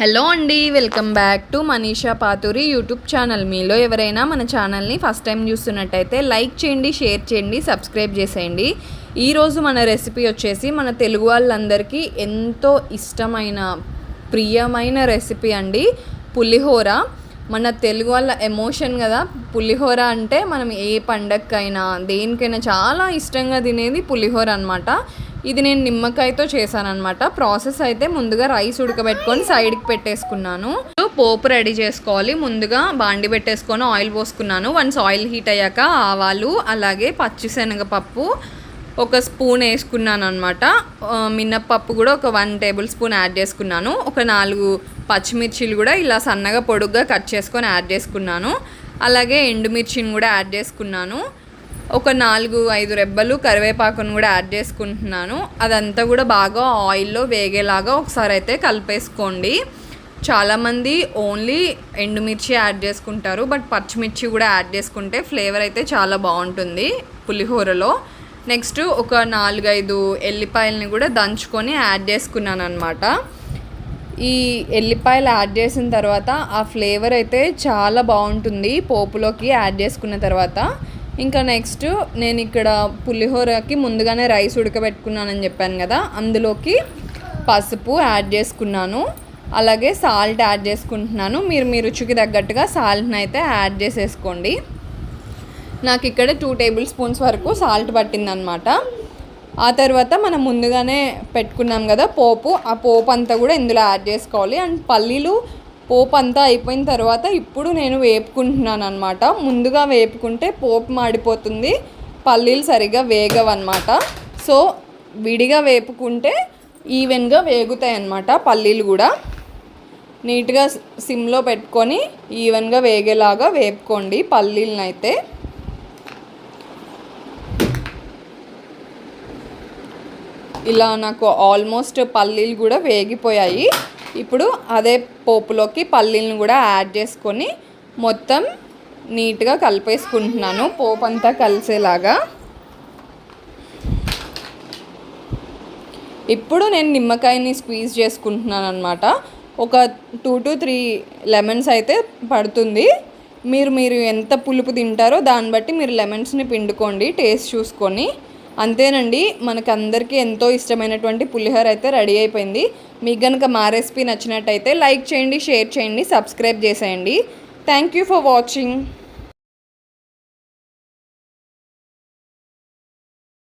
Hello అండి welcome back to Manisha Pathuri YouTube channel. మీలో ఎవరైనా మన ఛానల్ని ఫస్ట్ టైం చూస్తున్నట్టయితే లైక్ చేయండి షేర్ చేయండి సబ్స్క్రైబ్ చేసేయండి. ఈరోజు మన రెసిపీ వచ్చేసి మన తెలుగు వాళ్ళందరికీ ఎంతో ఇష్టమైన ప్రియమైన రెసిపీ అండి. పులిహోర. మన తెలుగు వాళ్ళ ఎమోషన్ కదా. పులిహోర అంటే మనం ఏ పండగకైనా దేనికైనా చాలా ఇష్టంగా తినేది పులిహోర అనమాట ఇది నేను నిమ్మకాయతో చేశానమాట ప్రాసెస్ అయితే ముందుగా రైస్ ఉడకబెట్టుకొని సైడ్కి పెట్టేసుకున్నాను. పోపు రెడీ చేసుకోవాలి. ముందుగా బాండి పెట్టేసుకొని ఆయిల్ పోసుకున్నాను. వన్స్ ఆయిల్ హీట్ అయ్యాక ఆవాలు అలాగే పచ్చిశనగపప్పు ఒక స్పూన్ వేసుకున్నాను అనమాట మినప్పప్పు కూడా ఒక వన్ టేబుల్ స్పూన్ యాడ్ చేసుకున్నాను. ఒక నాలుగు పచ్చిమిర్చిలు కూడా ఇలా సన్నగా పొడుగ్గా కట్ చేసుకొని యాడ్ చేసుకున్నాను. అలాగే ఎండుమిర్చిని కూడా యాడ్ చేసుకున్నాను. ఒక నాలుగు ఐదు రెబ్బలు కరివేపాకును కూడా యాడ్ చేసుకుంటున్నాను. అదంతా కూడా బాగా ఆయిల్లో వేగేలాగా ఒకసారి అయితే కలిపేసుకోండి. చాలామంది ఓన్లీ ఎండుమిర్చి యాడ్ చేసుకుంటారు బట్ పచ్చిమిర్చి కూడా యాడ్ చేసుకుంటే ఫ్లేవర్ అయితే చాలా బాగుంటుంది పులిహోరలో. నెక్స్ట్ ఒక నాలుగైదు ఎల్లిపాయలని కూడా దంచుకొని యాడ్ చేసుకున్నాను అనమాట ఈ ఎల్లిపాయలు యాడ్ చేసిన తర్వాత ఆ ఫ్లేవర్ అయితే చాలా బాగుంటుంది పోపులోకి యాడ్ చేసుకున్న తర్వాత. ఇంకా నెక్స్ట్ నేను ఇక్కడ పులిహోరకి ముందుగానే రైస్ ఉడకబెట్టుకున్నానని చెప్పాను కదా అందులోకి పసుపు యాడ్ చేసుకున్నాను. అలాగే సాల్ట్ యాడ్ చేసుకుంటున్నాను. మీరు మీ రుచికి తగ్గట్టుగా సాల్ట్ని అయితే యాడ్ చేసేసుకోండి. నాకు ఇక్కడ టూ టేబుల్ స్పూన్స్ వరకు సాల్ట్ పట్టిందనమాట ఆ తర్వాత మనం ముందుగానే పెట్టుకున్నాం కదా పోపు. ఆ పోపు అంతా కూడా ఇందులో యాడ్ చేసుకోవాలి. అండ్ పల్లీలు పోపు అంతా అయిపోయిన తర్వాత ఇప్పుడు నేను వేపుకుంటున్నాను అనమాట ముందుగా వేపుకుంటే పోపు మాడిపోతుంది పల్లీలు సరిగ్గా వేగవన్నమాట. సో విడిగా వేపుకుంటే ఈవెన్గా వేగుతాయి అన్నమాట పల్లీలు కూడా. నీట్గా సిమ్లో పెట్టుకొని ఈవెన్గా వేగేలాగా వేపుకోండి పల్లీలను అయితే ఇలా నాకు ఆల్మోస్ట్ పల్లీలు కూడా వేగిపోయాయి. ఇప్పుడు అదే పోపులోకి పల్లీలను కూడా యాడ్ చేసుకొని మొత్తం నీట్గా కలిపేసుకుంటున్నాను. పోపు అంతా కలిసేలాగా. ఇప్పుడు నేను నిమ్మకాయని స్క్వీజ్ చేసుకుంటున్నాను అనమాట ఒక టూ టు త్రీ లెమన్స్ అయితే పడుతుంది. మీరు మీరు ఎంత పులుపు తింటారో దాన్ని బట్టి మీరు లెమన్స్ని పిండుకోండి టేస్ట్ చూసుకొని. అంతేనండి మనకు అందరికీ ఎంతో ఇష్టమైనటువంటి పులిహోర అయితే రెడీ అయిపోయింది. మీకు కనుక మా రెసిపీ నచ్చినట్టయితే లైక్ చేయండి షేర్ చేయండి సబ్స్క్రైబ్ చేసేయండి. Thank you for watching